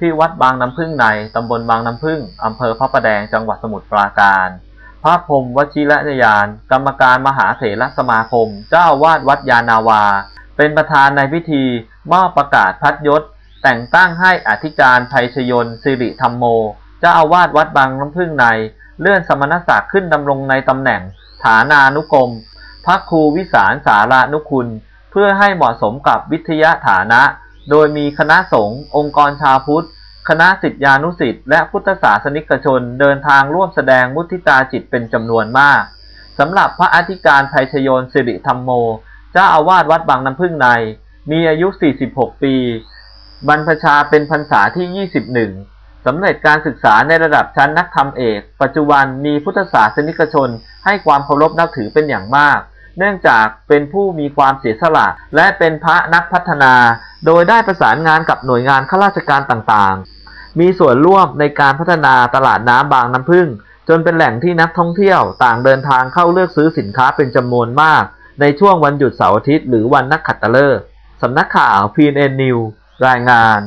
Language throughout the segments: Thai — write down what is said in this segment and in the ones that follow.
ที่วัดบางน้ำพึ่งในตำบลบางน้ำพึ่งอำเภอพระประแดงจังหวัดสมุทรปราการ พระพรมวชิระยาน กรรมการมหาเถรสมาคม เจ้าอาวาดวัดยานาวา เป็นประธานในพิธีมอบประกาศพัดยศ แต่งตั้งให้อธิการไพชยนต์สิริธรรมโม เจ้าอาวาสวัดบางน้ำพึ่งใน เลื่อนสมณศักดิ์ขึ้นดำรงในตำแหน่ง ฐานานุกรมพระครูวิสารสารานุคุณ เพื่อให้เหมาะสมกับวิทยาฐานะ โดยมีคณะสงฆ์องค์กรชาวพุทธ คณะสิทธิานุสิทธิ์และพุทธศาสนิกชนเดินทางร่วมแสดงมุทิตาจิตเป็นจำนวนมากสำหรับพระอธิการไพชยนสิริธรรมโม เจ้าอาวาสวัดบางน้ำพึ่งใน มีอายุ 46 ปี บรรพชาเป็นพรรษาที่ 21สำเร็จการศึกษาในระดับชั้นนักธรรมเอก ปัจจุบันมีพุทธศาสนิกชนให้ความเคารพนับถือเป็นอย่างมาก เนื่องจากเป็นผู้มีความเสียสละ และเป็นพระนักพัฒนา โดยได้ประสานงานกับหน่วยงานข้าราชการต่างๆ มีส่วนร่วมในการพัฒนาตลาดน้ำบางน้ำพึ่ง จนเป็นแหล่งที่นักท่องเที่ยวต่างเดินทางเข้าเลือกซื้อสินค้าเป็นจำนวนมาก ในช่วงวันหยุดเสาร์อาทิตย์หรือวันนักขัตฤกษ์สำนักข่าว PNN News รายงาน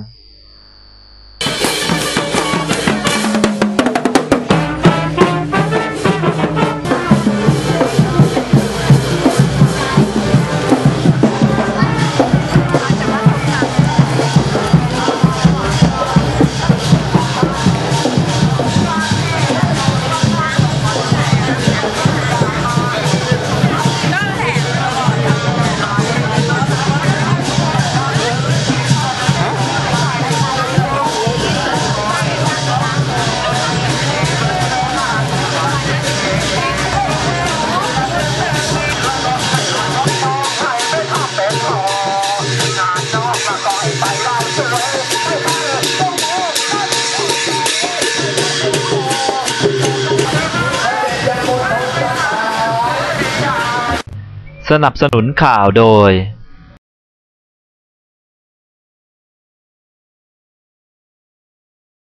สนับสนุนข่าวโดย